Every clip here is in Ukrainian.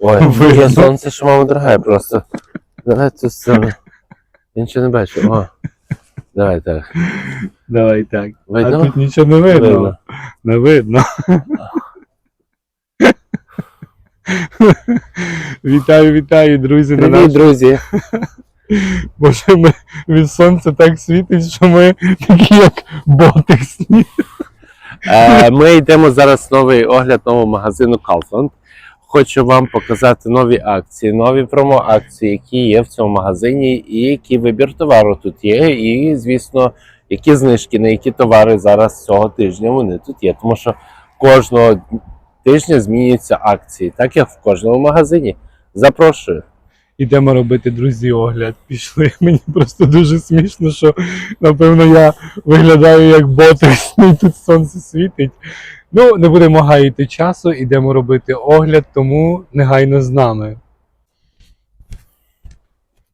Ой, Видно. є сонце, що мама дорогая просто. Давай цю сцену. Я нічого не бачу. О. Давай так. Давай так. А тут нічого не видно. Видно. Не видно. вітаю, вітаю, друзі, на Привіт, друзі. Боже, ми від сонця так світить, що ми такі як ботексні. Е, Ми йдемо зараз новий огляд нового магазину Kaufland. Хочу вам показати нові акції, нові промо-акції, які є в цьому магазині, і який вибір товару тут є. І, звісно, які знижки на які товари зараз цього тижня вони тут є. Тому що кожного тижня змінюються акції, так як в кожному магазині. Запрошую. Ідемо робити друзі огляд. Пішли. Мені просто дуже смішно, що напевно я виглядаю як ботексний, тут сонце світить. Ну, не будемо гаяти часу, ідемо робити огляд, тому негайно з нами.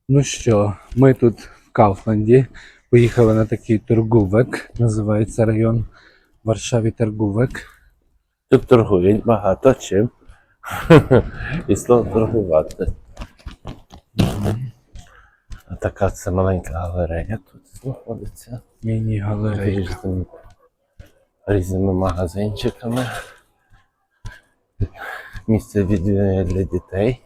Ну що, ми тут в Кауфланді. Поїхали на такий торгувек, називається район в Варшаві Торгувек. Тут торгують багато чим. І слово торгувати. Така це маленька галерея тут знаходиться. Міні-галерея. Різними, різними магазинчиками. Місце відвідування для дітей.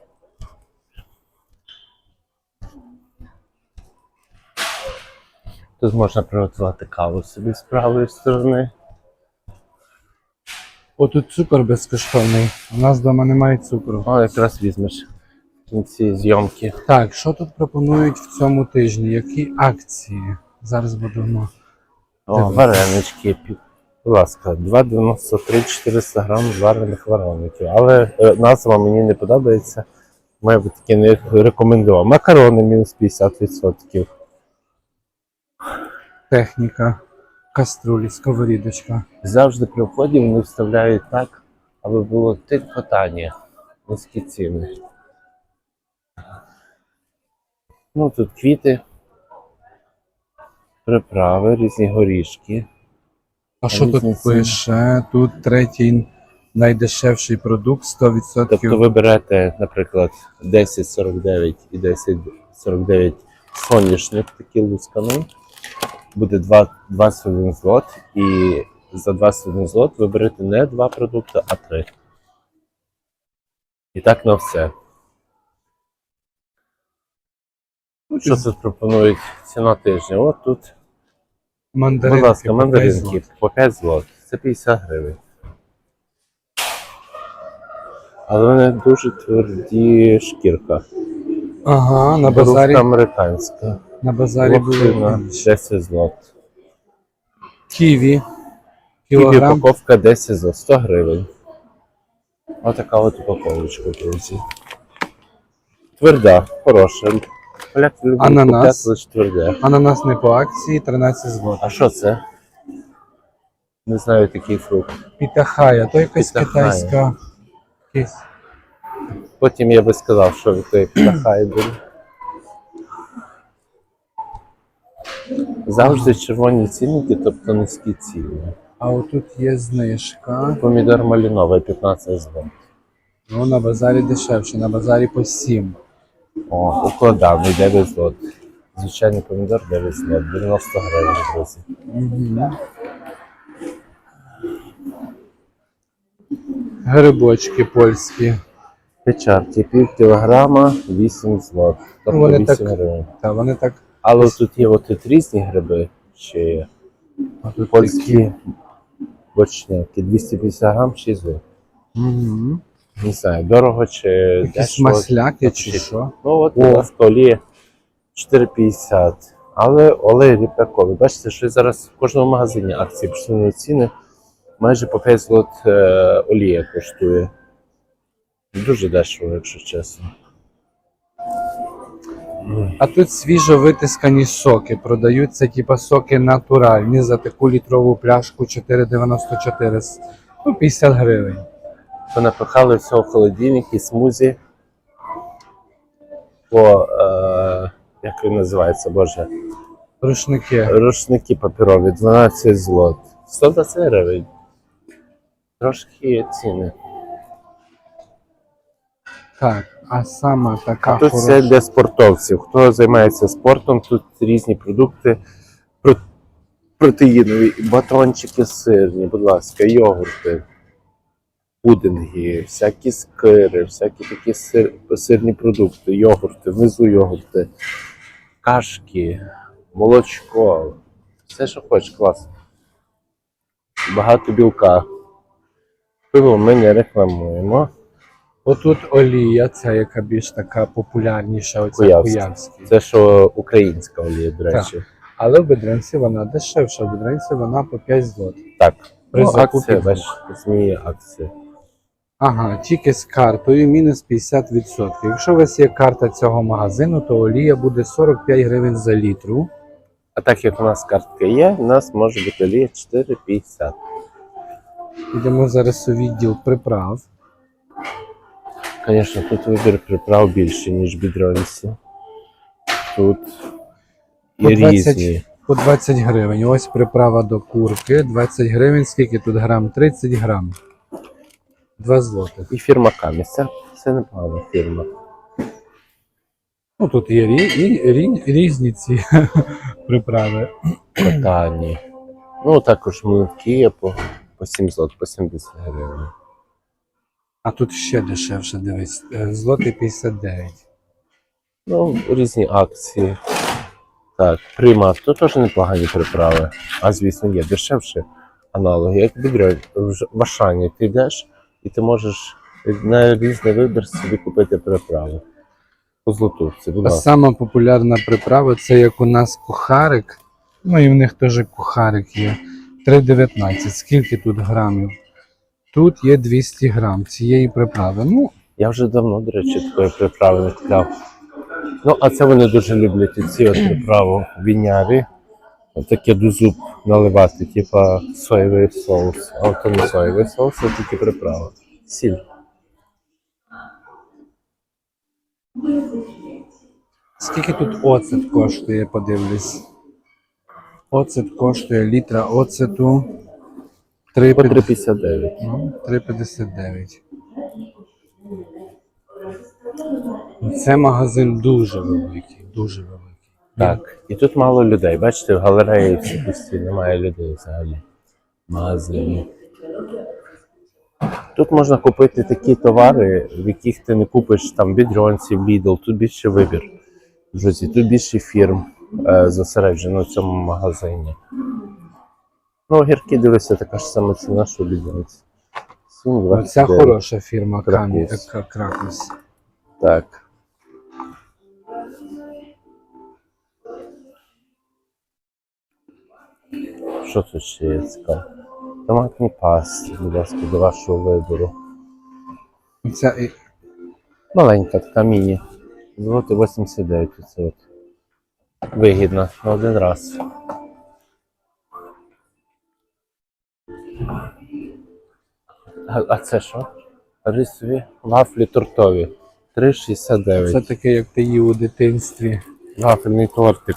Тут можна приготувати каву собі з правої сторони. О, тут цукор безкоштовний. У нас вдома немає цукру. О, якраз візьмеш кінці зйомки. Так, що тут пропонують в цьому тижні? Які акції? Зараз будемо. О, варенички. Будь ласка, 2,93 400 грам варених вареників. Але е, назва мені не подобається. Має таке не рекомендував. Макарони мінус 50%. Техніка, каструлі, сковорідочка. Завжди при вході вони вставляють так, аби було тільки тані. Низькі ціни. Ну, тут квіти, приправи, різні горішки. А що тут ціни. пише? Тут третій найдешевший продукт 100%. Тобто ви берете, наприклад, 1049 і 1049 соняшник такий лусканий, буде два- 21 злот, і за 21 злот ви берете не два продукти, а три. І так на все. Ну, Що тут пропонують ціна тижня? От тут, мандаринки. будь ласка, по мандаринки 10 злотих. по 5 злот. Це 50 гривень. Але вони дуже тверді шкірка. Ага, на базарі, Русска американська. на базарі були 10 злот. ківі. Кілограм. упаковка 10 за 100 гривень. Отака от упаковочка, друзі. Тверда, хороша. Ананас. Ананас не по акції 13 злотих. А що це? Не знаю такий фрукт. Пітахая, то якась Пітахая. китайська. Якийсь. Потім я би сказав, що від тої птахай буде. Завжди червоні цінники, тобто низькі ціни. А отут є знижка. Помідор маліновий 15 злот. Ну, на базарі дешевше, на базарі по 7. О, укладав, 9 злот. Звичайний помідор 9 злот, 90 гривень, друзі. Угу. Грибочки польські. Печарки, пів кілограма, 8 злот. Тобто Вони 8 так- гривень. Та вони так. Але тут є от тут різні гриби, ще є. А тут Польські бочняки, 250 грам, 6 злот. Угу. Не знаю, дорого чи Якісь дешево. масляки чи що. Ну от, О. будь ласка, 4,50. Але олей ріпаковий. Бачите, що зараз в кожному магазині акції пішли на ціни. Майже по 5 злот е, олія коштує. Дуже дешево, якщо чесно. А тут свіжо витискані соки. Продаються типа соки натуральні за таку літрову пляшку 4,94. Ну, 50 гривень. Ми напихали всього в холодильник і смузі по, е, як він називається, боже, Рушники. рушники паперові, 12 злот. 120 гривень. Трошки ціни. Так, а саме така Тут хороша. все для спортовців. Хто займається спортом, тут різні продукти про- протеїнові, батончики сирні, будь ласка, йогурти, пудинги, всякі скири, всякі такі сир, сирні продукти, йогурти, внизу йогурти, кашки, молочко. Все, що хочеш, клас. Багато білка. Пиво ми не рекламуємо. Отут олія, ця яка більш така популярніша, оця Куявська. куявська. Це що українська олія, до речі. Але в бедренці вона дешевша, в бедренці вона по 5 злотих. Так. При Ну, закупі акція, бачиш, зміє акція. Ага, тільки з картою мінус 50%. Якщо у вас є карта цього магазину, то олія буде 45 гривень за літру. А так як у нас картка є, у нас може бути олія 4,50. Йдемо зараз у відділ приправ. Звісно, тут вибір приправ більше, ніж в бідронці. Тут По 20. різні. По 20 гривень. Ось приправа до курки. 20 гривень. Скільки тут грам? 30 грам. 2 злотих. І фірма Каміс. Це, це непогана фірма. Ну тут є рі, і, рі, різні ці приправи. Котані. Ну, також млинки є по, по 7 злот, по 70 гривень. А тут ще дешевше, дивись. е, Злотий 59. Ну, різні акції. Так, прима, тут теж непогані приправи. А звісно, є дешевші аналоги. Як в Ашані ти йдеш і ти можеш на різний вибір собі купити приправи. По злотовці, будь А ласка. сама популярна приправа це як у нас кухарик. Ну і в них теж кухарик є. 3,19. Скільки тут грамів? Тут є 200 грам цієї приправи. Ну, Я вже давно, до речі, такої приправи не купляв. Ну, а це вони дуже люблять ці от приправи вінярі. Таке до зуб наливати, типа соєвий соус. А то не соєвий соус, а тільки приправа. Сіль. скільки тут оцет коштує, подивлюсь. Оцет коштує літра оцету 3,59. Ну, 3,59. Це магазин дуже великий, дуже великий. Так, і тут мало людей. Бачите, в галереї всі пусті, немає людей взагалі. Магазині. Тут можна купити такі товари, в яких ти не купиш там бідронці, Lidl, тут більше вибір. Друзі, тут більше фірм е, зосереджено в цьому магазині. Ну, огірки дивися, така ж сама ціна, що бідронці. Оця 7,29. хороша фірма Кракус. Кракус. Так. Що тут ще є цікаво? Томатні пасти, будь ласка, до вашого вибору. Ця, і- Маленька така міні. Злоти 89 це от. Вигідно на один раз. А, а це що? Рисові вафлі тортові. 3,69. це таке, як ти їв у дитинстві. Вафельний тортик.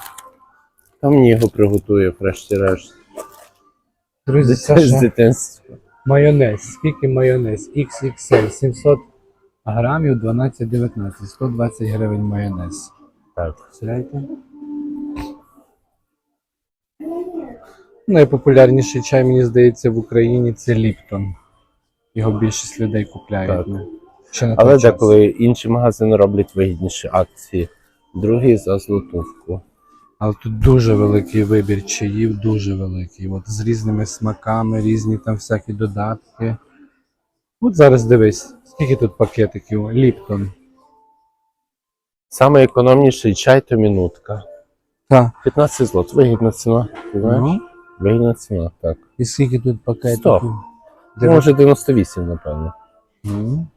Та мені його приготує, врешті-решт. Друзі, Саша, дитинства. майонез. Скільки майонез? XXL, 700 грамів, 12,19. 120 гривень майонез. Так. Представляєте? Найпопулярніший чай, мені здається, в Україні це Ліптон. Його більшість людей купляють. Так. ну, Ще на Але деколи інші магазини роблять вигідніші акції. Другий за злотовку. Але тут дуже великий вибір чаїв, дуже великий. От з різними смаками, різні там всякі додатки. От зараз дивись, скільки тут пакетиків? Ліптон. Саме економніший чай то мінутка. Так. 15 злот. Вигідна ціна. Ти знаєш? Ну, Вигідна ціна, так. і скільки тут пакетиків? Сто. Ну, може 98, напевно. Ну,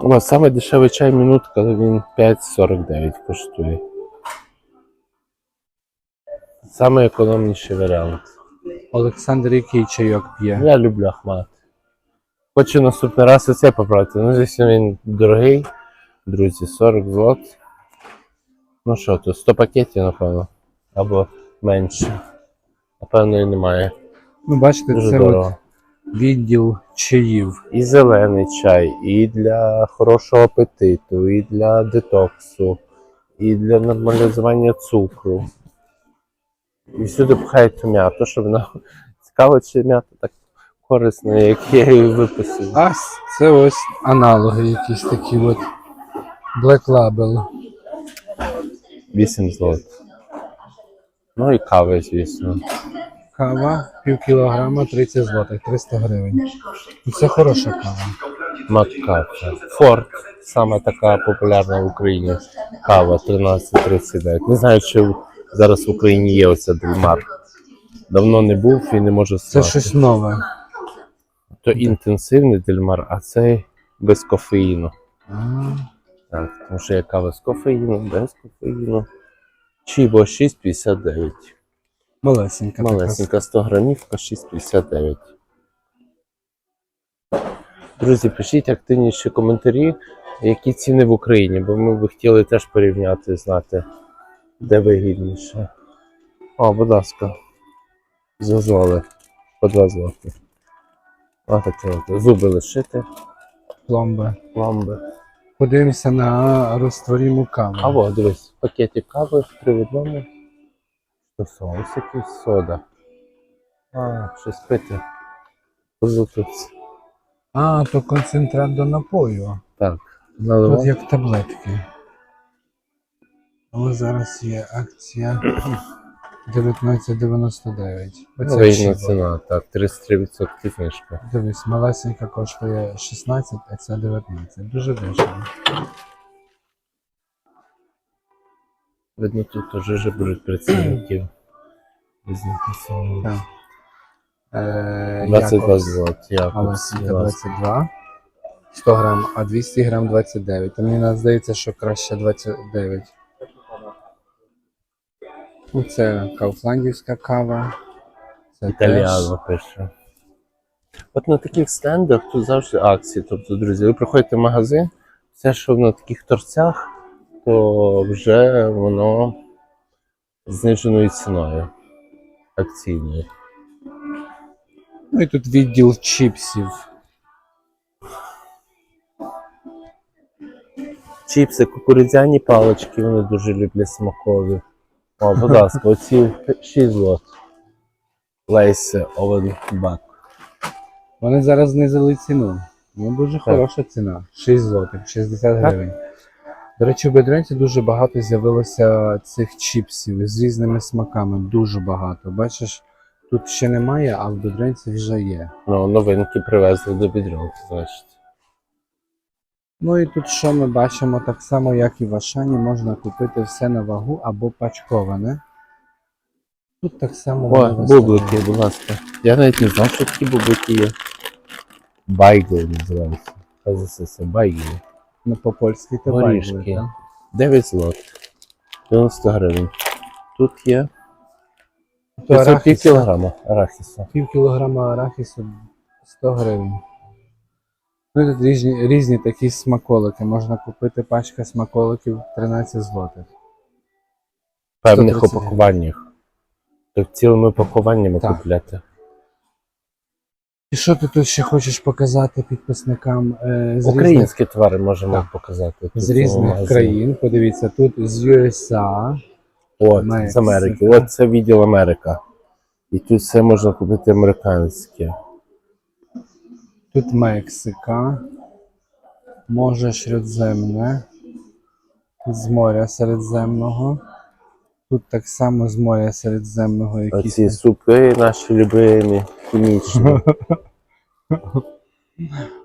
О, саме дешевий чай мінутка, він 5,49 коштує. Саме економніший варіант. Олександр який чайок п'є? Я люблю Ахмат. Хочу наступний раз оце попробувати. Ну, звісно, він дорогий. Друзі, 40 злот. Ну що тут, 100 пакетів, напевно. Або менше. Напевно, і немає. Ну, бачите, Дуже це дорого. от відділ чаїв. І зелений чай, і для хорошого апетиту, і для детоксу, і для нормалізування цукру. І всюди пхають м'яту, щоб вона цікаво, чи м'ята так корисна, як я її виписав. А це ось аналоги якісь такі от. Black Label. 8 злот. Ну і кави, звісно. Кава пів кілограма 30 злотих, 300 гривень. Ну, Це хороша кава. Маккафе. Форт. Саме така популярна в Україні кава 13.39. Не знаю, чи в- зараз в Україні є оця Дельмар. Давно не був і не можу Це щось нове. То інтенсивний Дельмар, а цей без кофеїну. А, Так, тому що є кава з кофеїном, без кофеїну. Чібо 6,59. Малесенька. Малесенька 100 грамівка 6,59. Друзі, пишіть активніші коментарі, які ціни в Україні, бо ми б хотіли теж порівняти, знати, де вигідніше. О, будь ласка. Зазоли. По 2 злоти. Ось таке от. Зуби лишити, Пломби. ламби. Подивимося на розтворіму каву. А во, дивись, пакетик кави в одному. Що соус якийсь сода. А, щось пити. Позутиться. А, то концентрат до напою. Так, Тут як таблетки. Але зараз є акція 19,99. Оця Вигідна чіба. ціна, так, 33% знижка. Дивись, малесенька коштує 16, а ця 19. Дуже дешево. Видно, тут теж вже будуть працівників. Так. Е, 22 Якобс. злот. Малесенька Якобс. 22. 100 грам, а 200 грам 29. То мені здається, що краще 29. Ну, Це кауфландівська кава. Це Італіано пише. От на таких стендах тут завжди акції. Тобто, друзі, ви приходите в магазин, все, що на таких торцях, то вже воно зниженою ціною. Акційною. Ну і тут відділ чіпсів. Чіпси, кукурудзяні палички, вони дуже люблять смакові. О, будь ласка, оці 6 злот. Лейси овен бак. Вони зараз знизили ціну. Ну, дуже хороша ціна. 6 злотих, 60 гривень. До речі, в Бедренці дуже багато з'явилося цих чіпсів з різними смаками. Дуже багато. Бачиш, тут ще немає, а в Бедренці вже є. Ну, новинки привезли до бідрюнки, значить. Ну і тут що ми бачимо, так само, як і в Ашані, можна купити все на вагу або пачковане. Тут так само О, бублики, будь ласка. Я навіть не знав, що такі бублики є. Байгли називаються. Казаться, байгли. Ну, по-польськи то Горішки. так? 9 злот. 90 гривень. Тут є 500 пів кілограма арахісу. Пів кілограма арахісу 100 гривень. Ну, і тут різні, різні такі смаколики. Можна купити пачка смаколиків 13 злотих. В певних 130 опакуваннях. Так цілими опакуваннями Так. купляти. І що ти тут ще хочеш показати підписникам е, з різних, Українські твари можемо Так. показати. тут з в різних магазині. країн? Подивіться, тут з USA, От, з Америки. От це відділ Америка. І тут все можна купити американське. Тут Мексика, Може Середземне, з моря Середземного. Тут так само з моря Середземного якісь. Оці супи наші любимі, хімічні.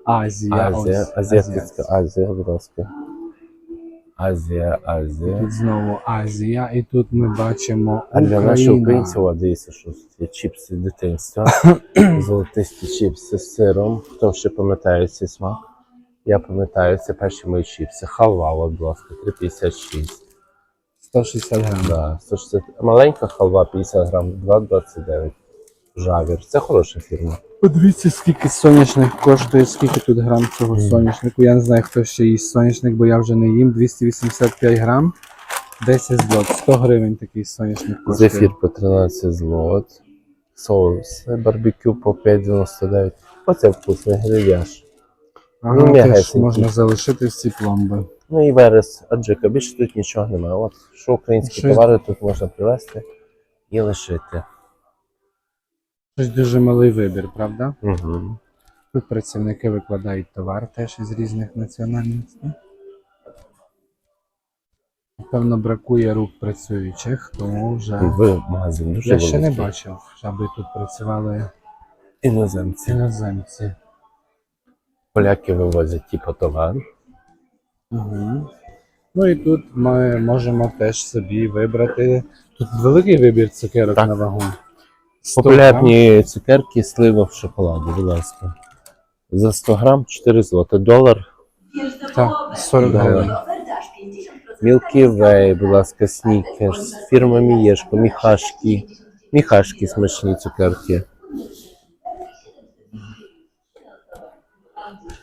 Азія. Азія, Азія, Азія, будь ласка. Азія, Азія. Тут знову Азія, і тут ми бачимо А для наших українців, от дивіться, що це чіпси дитинства. Золотисті чіпси з сиром. Хто ще пам'ятає цей смак? Я пам'ятаю, це перші мої чіпси. Халва, будь ласка, 3,56. 160 грам. Да, 160. Маленька халва 50 грам, 2,29. Жавір. Це хороша фірма. Подивіться, скільки соняшник коштує, скільки тут грам цього соняшнику. Я не знаю, хто ще їсть соняшник, бо я вже не їм. 285 грам, 10 злот. 100 гривень такий соняшник коштує. Зефір по 13 злот. Соуси барбекю по 5,99. Оце вкусний грильяж. Ага, Ну, теж можна залишити всі пломби. Ну і верес, аджика, більше тут нічого немає. От що українські Щось- товари тут можна привезти і лишити. Щось дуже малий вибір, правда? Угу. Тут працівники викладають товар теж із різних національностей. Напевно, бракує рук працюючих, тому вже В магазин дуже я ще не бачив, аби тут працювали Іноземці. іноземці. Поляки вивозять типу товар. Угу. Ну і тут ми можемо теж собі вибрати. Тут великий вибір цукерок Так. на вагу. 100. Популярні цукерки слива в шоколаді, будь ласка. За 100 грам 4 злоти. Долар. Так, 40 Долар. гривень. Way, будь ласка, Снікерс, фірма Мієшко, Міхашки. Міхашки смачні цукерки.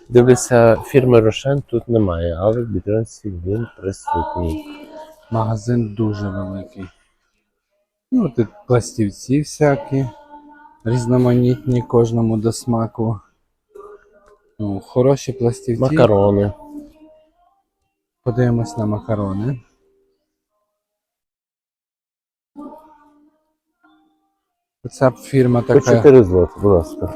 Дивлюся, фірми Рошен тут немає, але в Бідронці він присутній. Магазин дуже великий. Ну, тут пластівці всякі, різноманітні, кожному до смаку. Ну, хороші пластівці. Макарони. Подивимось на макарони. Ця фірма така. По 4 злоти, будь ласка.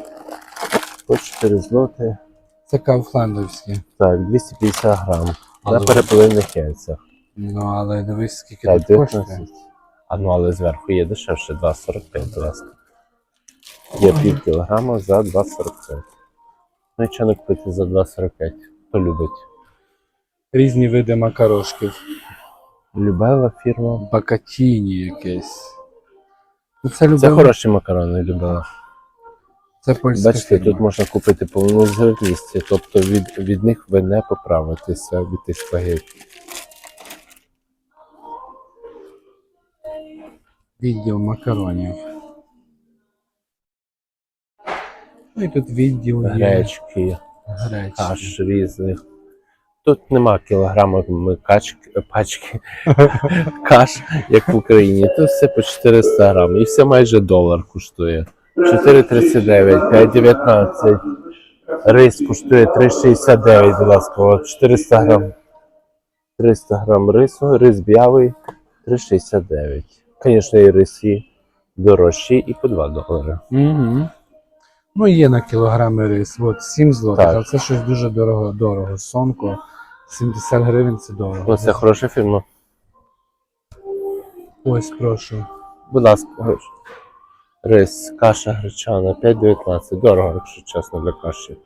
По 4 злоти. це кауфландовські. Так, 250 грам. На Але- перепелиних яйцях. Ну, але дивись, скільки Так, тут коштує. А ну, але зверху є дешевше 2,45, будь ласка. Є пів кілограма за 2,45. Ну і чого не купити за 2,45? Хто любить? Різні види макарошків. Любела фірма. Бакатіні якесь. Ну, Це Це хороші макарони, любила. Це польська Бачите, фірма. тут можна купити повнозерністі, тобто від, від них ви не поправитеся від тих спагетті. Відділ макаронів. Ну і тут відділ є Гречки, гречки. каш різних. Тут нема кілограмами качки, пачки каш, як в Україні. Тут все по 400 грам. І все майже долар коштує. 4,39, 5,19. Рис коштує 3,69, будь ласка, 400 грам. 300 грам рису, рис білий 3,69. Звісно, і рисі дорожчі і по 2 долари. Угу. Ну, є на кілограми рис. От 7 злотих, Так. але це щось дуже дорого. дорого. Сонко 70 гривень це дорого. Ну, це хороша фірма. Ось, прошу. Будь ласка. Рис, каша гречана, 5,19. Дорого, якщо чесно, для каші.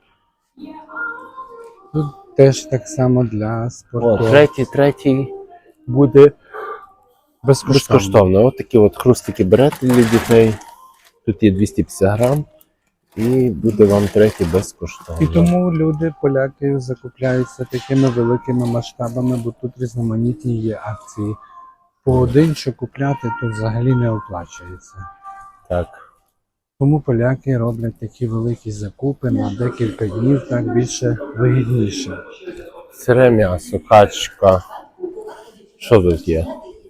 Тут теж так само для О, спорту. третій, третій буде Безкоштовно. безкоштовно. От такі от хрустики берете для дітей. Тут є 250 грам. І буде вам третій безкоштовно. І тому люди, поляки, закупляються такими великими масштабами, бо тут різноманітні є акції. По один, що купляти, тут взагалі не оплачується. Так. Тому поляки роблять такі великі закупи на декілька днів, так більше вигідніше. Сире м'ясо, качка. Що тут є?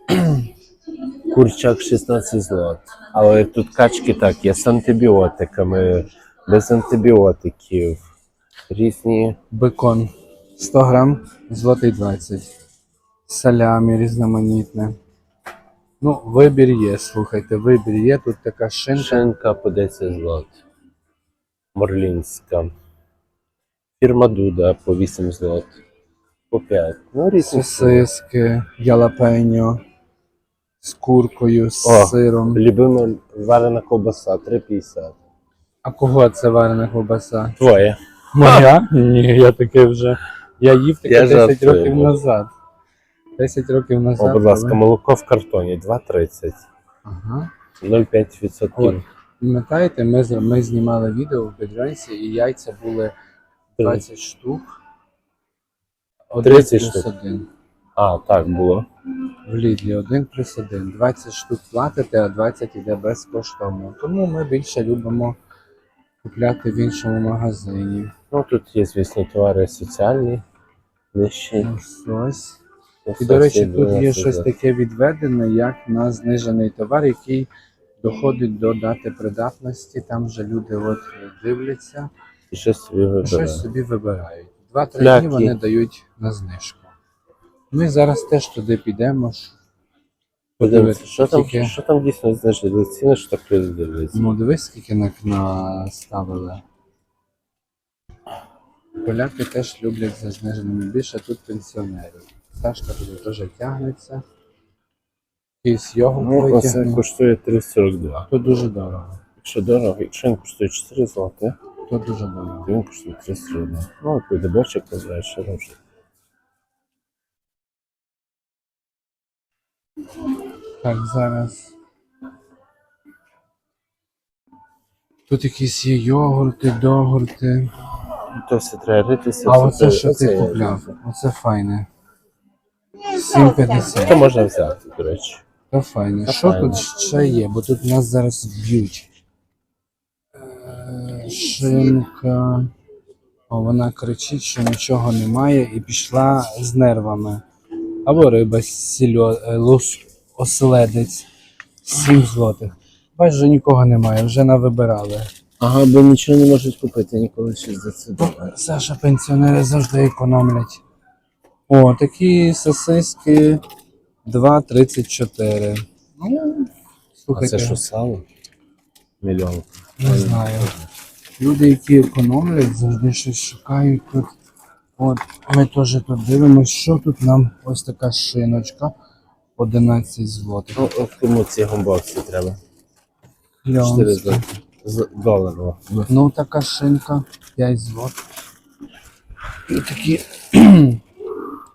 Курчак 16 злот. Але тут качки так, є з антибіотиками, без антибіотиків. Різні. Бекон 100 грам, злотий 20. Салямі різноманітне. Ну, вибір є, слухайте, вибір є. Тут така шинка. Шинка по 10 злот. Морлінська. Фірма Дуда по 8 злот. По 5. Ну, різні. Сосиски, ялапеньо з куркою, з О. сиром. Любима варена ковбаса 3,50. А кого це варена ковбаса? Твоє. Моя? Ні, я таке вже. Я їв таке Я 10 жартую. років назад. 10 років назад. О, будь ласка, але- молоко в картоні 2,30. Ага. 0,5%. Пам'ятаєте, ми, з- ми знімали відео в Бедрянці і яйця були 20 штук. 30 плюс штук. один. А, так було. В Лідлі 1 плюс 1. 20 штук платите, а 20 йде безкоштовно. Тому ми більше любимо купляти в іншому магазині. Ну, тут є, звісно, товари соціальні, нижчі. Ось ось. І, до речі, тут є щось таке. відведене, як на знижений товар, який доходить до дати придатності, там вже люди от дивляться І щось собі вибирають. Два-три дні вони дають на знижку. Ми зараз теж туди підемо. ж. Подивіться, що там, Тільки- що там дійсно знижили ціни, що так люди дивляться. Ну, дивись, скільки на- наставили. Поляки теж люблять за зниженими більше тут пенсіонерів. Сашка туди теж тягнеться. Якийсь йогурт Ну, витягнув. коштує 3,42. То дуже дорого. Якщо дорого, якщо він коштує 4 злоти, То дуже дорого. він коштує 3,42. Ну, піде бочок, познаєш, що Так, зараз. Тут якісь є йогурти, догурти. То все треба ритися. А оце що ти купляв? Оце файне. 7,50. Це можна взяти, до речі. Та файне. Та Що файне. тут ще є? Бо тут нас зараз б'ють. Е, Шинка. О, вона кричить, що нічого немає, і пішла з нервами. Або риба сільо, е, оселедець. 7 злотих. Бач, вже нікого немає, вже навибирали. Ага, бо нічого не можуть купити, ніколи щось за це долар. Саша, пенсіонери завжди економлять. О, такі сосиски 2,34. Ну, А слухайте, це що сало? Мільйон. не знаю. Люди, які економлять, завжди щось шукають тут. От, ми теж тут дивимося, що тут нам ось така шиночка. 11 злотих. Ну, от кому ці гомбокси треба? 4 Кльонська. злоти. З. Ну, така шинка 5 злотих. І такі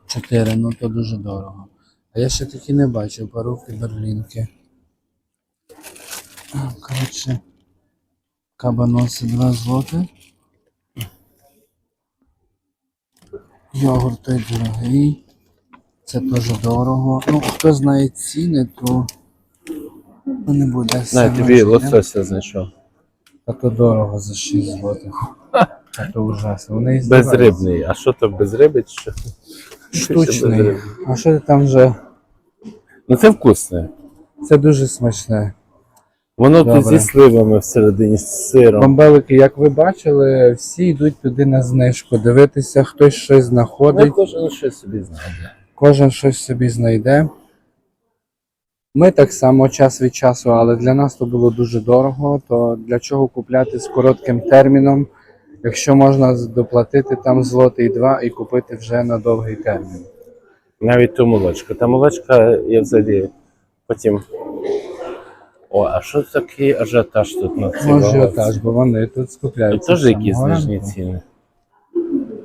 4, ну то дуже дорого. А я ще такі не бачив, паруки берлінки. Коротше, кабаноси 2 злоти. Йогурт дорогий. Це теж дорого. Ну, хто знає ціни, то то не буде. На, тобі лосося знайшов. Та то дорого за 6 злотих. Та то ужасно. Вони. Безрибний. А що то без риби чи що? Штучний. А що ти там вже? Ну це вкусне. Це дуже смачне. Воно тут зі сливами всередині з сиром. Бомбелики, як ви бачили, всі йдуть туди на знижку. Дивитися, хтось щось Ну, знаходить, кожен щось собі знає. кожен щось собі знайде. Ми так само час від часу, але для нас то було дуже дорого. То для чого купляти з коротким терміном, якщо можна доплатити там злотий два і купити вже на довгий термін. Навіть ту молочку. Та молочка я взагалі потім. О, а що такий ажіотаж тут на цій вагонці? бо вони тут скупляються. теж якісь знижні ціни.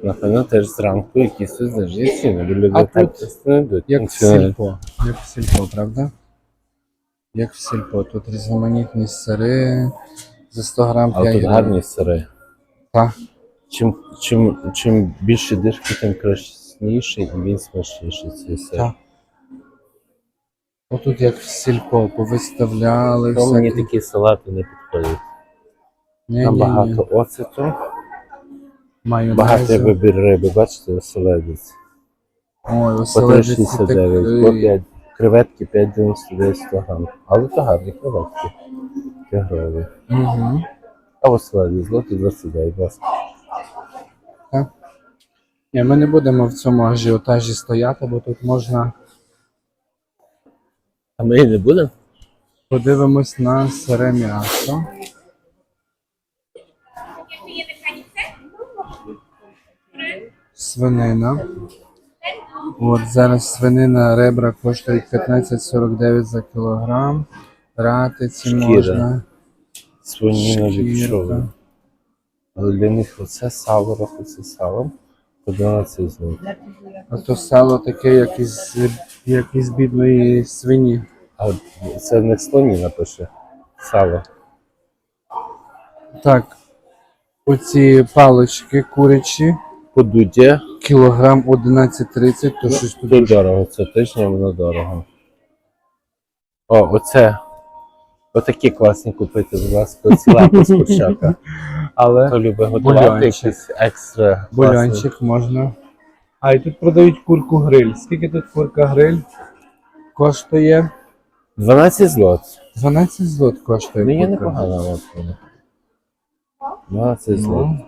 Напевно, теж зранку якісь тут знижні ціни, бо люди А тут не йдуть. Як в сільпо. Як в сільпо, правда? Як в сільпо. Тут різноманітні сири за 100 грам 5 тут гарні сири. Так. Чим, чим, чим більше дишки, тим красніший і він смачніший цей сир. Так. Отут як в сільпо, повиставляли. То мені всякі- такі салати не підходять. Ні, Там ні, багато ні. оцету, Майонезу. багато вибір риби, бачите, оселедець. Ой, По оселедець 3,69, по такий. 5, креветки 5,99 100 грам. Але то гарні креветки. Тигрові. Угу. А оселедець злоті 29, будь ласка. Ні, ми не будемо в цьому ажіотажі стояти, бо тут можна А ми і не будемо? подивимось на сире м'ясо. Свинина. От зараз свинина ребра коштують 15,49 за кілограм. Ратиці можна. Свиніна Шкірка. вівчова. Але для них оце сало, рахується салом. По 12 злотих. А то сало таке, як із, як із бідної свині. А це не слоні напише. Сало. Так. Оці палички курячі, Подудя. кілограм 11,30, то щось тут Тут дорого, це тижня воно дорого. О, оце. Отакі класні купити, будь ласка, лапи з курчака. Але Хто любить готувати якісь екстра бульончик можна. А і тут продають курку гриль. Скільки тут курка гриль? Коштує 12 злот. 12 злот коштує. Ну, є курка. непогано. от 12 злот. Ну,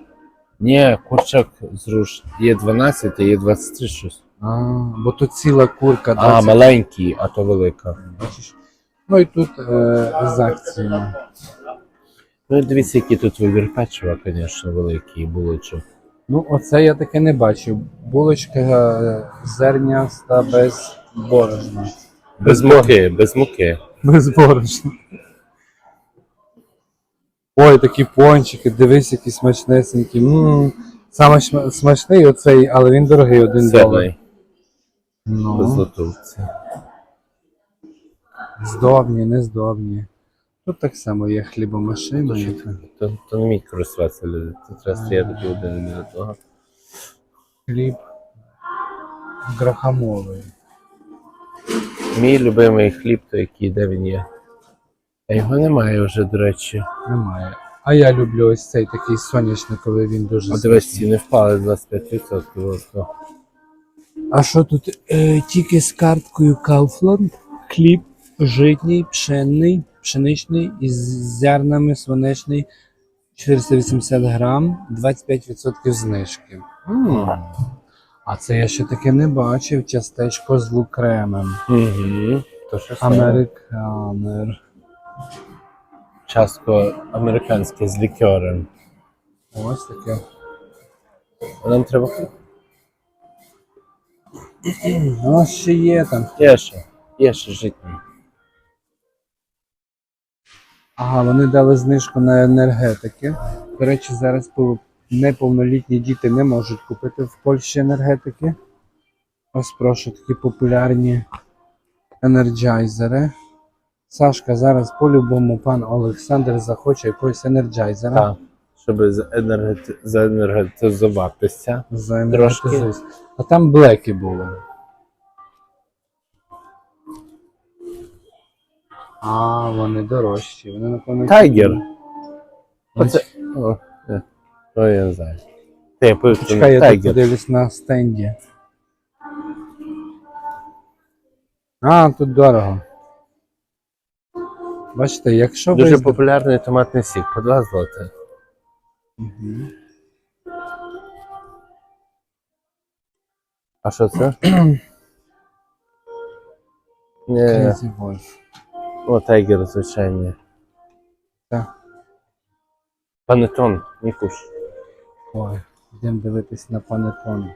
Ні, курчак з руш. Є 12, а є 23 щось. а, бо тут ціла курка. А, 20. маленький, а то велика. Бачиш? Ну і тут е, з акціями. Ну, і дивіться, який тут вибір печива, звісно, великий булочок. Ну, оце я таке не бачив. Булочка е, зерняста без борошна. Без муки, без муки. Без борошна. Ой, такі пончики, дивись, які смачнесенькі. М, Саме смачний оцей, але він дорогий, один долар. Без Ну, лотовці. здобні, не здобні. Тут так само є хлібомашина. яка. То, то не мій користуватися люди. Тут треба стояти один біля того. Хліб грахамовий. Мій любимий хліб, то який, де він є. А його немає вже, до речі. Немає. А я люблю ось цей такий соняшниковий, він дуже А дивись, смачний. ціни впали 25%. просто. А що тут? Е, тільки з карткою Kaufland. Хліб житній, пшенний, пшеничний із зернами свинечний 480 грам, 25% знижки. М. А це я ще таке не бачив. Частечко з лукремем. Мгм. То що? Американер. Часто американське з лікером. Ось таке. Нам треба? Ну, ще є там. Є ще. Є ще житній. Ага, вони дали знижку на енергетики. До речі, зараз неповнолітні діти не можуть купити в Польщі енергетики. Ось прошу такі популярні енерджайзери. Сашка, зараз по-любому пан Олександр захоче якогось енерджайзера. Так. Щоб заенергети- заенергетизуватися. Заенергетизуйся. А там блеки були. А, вони дорожчі. Вони, напевно, Тайгер. Ось. Оце. О, е, то я не знаю. Та я я тут тайгер. подивлюсь на стенді. А, тут дорого. Бачите, якщо ви. Дуже популярний томатний сік, по 2 злоти. Мгм. А що це? Ні, Crazy Wolf. О, тайгер, звичайний. Так. Панетон, не куш. Ой, йдемо дивитись на панетон.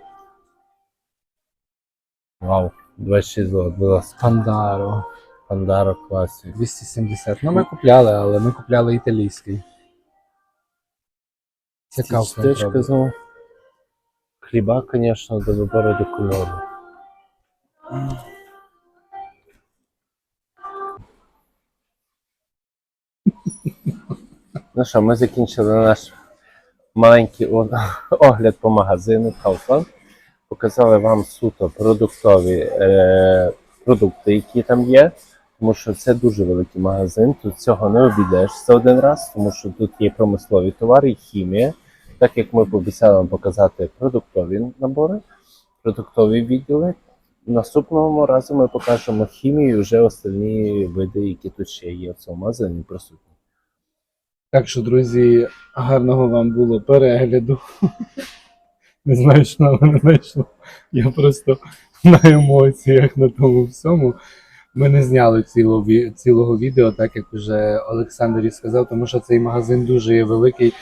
Вау, 26 злот, будь ласка. Пандаро. Пандаро класик. 270. Ну, ми купляли, але ми купляли італійський. Цікаво. Стічка знову. Хліба, звісно, до вибору до кольору. Ну що, ми закінчили наш маленький огляд по магазину Kaufland. Показали вам суто продуктові е, продукти, які там є. Тому що це дуже великий магазин. Тут цього не обійдеш за один раз, тому що тут є промислові товари і хімія. Так як ми пообіцяли вам показати продуктові набори, продуктові відділи. Наступного разу ми покажемо хімію і вже остальні види, які тут ще є в цьому магазині. Так що, друзі, гарного вам було перегляду. Не знаю, що на мене знайшло. Я просто на емоціях на тому всьому. Ми не зняли цілого, цілого відео, так як вже Олександр і сказав, тому що цей магазин дуже є великий.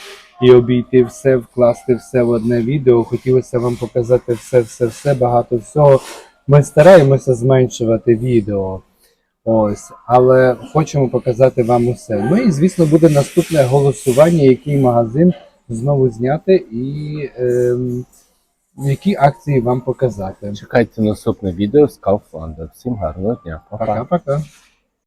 І обійти все, вкласти все в одне відео. Хотілося вам показати все, все, все, багато всього. Ми стараємося зменшувати відео. Ось, але хочемо показати вам усе. Ну і звісно, буде наступне голосування, який магазин знову зняти і ем, які акції вам показати. Чекайте наступне відео з Kaufland. Всім гарного дня. Пока-пока.